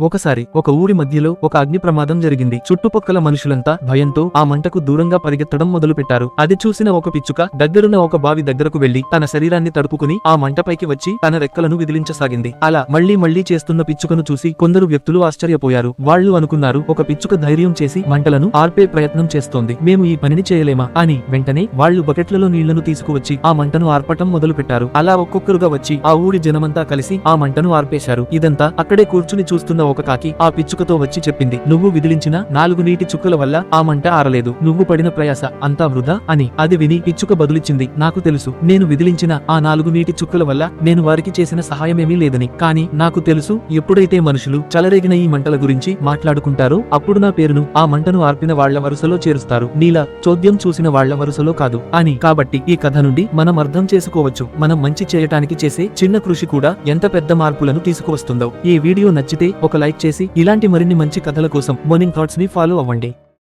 ఒకసారి ఒక ఊరి మధ్యలో ఒక అగ్ని ప్రమాదం జరిగింది. చుట్టుపక్కల మనుషులంతా భయంతో ఆ మంటకు దూరంగా పరిగెత్తడం మొదలుపెట్టారు. అది చూసిన ఒక పిచ్చుక దగ్గరున్న ఒక బావి దగ్గరకు వెళ్ళి తన శరీరాన్ని తడుపుకుని ఆ మంటపైకి వచ్చి తన రెక్కలను విదిలించసాగింది. అలా మళ్ళీ మళ్ళీ చేస్తున్న పిచ్చుకను చూసి కొందరు వ్యక్తులు ఆశ్చర్యపోయారు. వాళ్ళు అనుకున్నారు ఒక పిచ్చుక ధైర్యం చేసి మంటలను ఆర్పే ప్రయత్నం చేస్తోంది. మేము ఈ పనిని చేయలేమా? అని వెంటనే వాళ్ళు బకెట్లలో నీళ్ళను తీసుకువచ్చి ఆ మంటను ఆర్పటం మొదలు పెట్టారు అలా ఒక్కొక్కరుగా వచ్చి ఆ ఊరి జనమంతా కలిసి ఆ మంటను ఆర్పేశారు. ఇదంతా అక్కడే కూర్చుని చూస్తున్న ఒక కాకి ఆ పిచ్చుకతో వచ్చి చెప్పింది నువ్వు విదిలించిన నాలుగు నీటి చుక్కల వల్ల ఆ మంట ఆరలేదు. నువ్వు పడిన ప్రయాస అంతా వృధా అని అది విని పిచ్చుక బదులిచ్చింది నాకు తెలుసు నేను విదిలించిన ఆ నాలుగు నీటి చుక్కల వల్ల నేను వారికి చేసిన సహాయమేమీ లేదని. కానీ నాకు తెలుసు ఎప్పుడైతే మనుషులు చలరేగిన ఈ మంటల గురించి మాట్లాడుకుంటారో అప్పుడు నా పేరును ఆ మంటను ఆర్పిన వాళ్ళ వరుసలో చేరుస్తారు. నీలా చోద్యం చూసిన వాళ్ళ వరుసలో కాదు అని. కాబట్టి ఈ కథ నుండి మనం అర్థం చేసుకోవచ్చు. మనం మంచి చేయటానికి చేసే చిన్న కృషి కూడా ఎంత పెద్ద మార్పులను తీసుకువస్తుందో. ఈ వీడియో నచ్చితే ఒక ఒక లైక్ చేసి ఇలాంటి మరిన్ని మంచి కథల కోసం మార్నింగ్ థాట్స్ని ఫాలో అవ్వండి.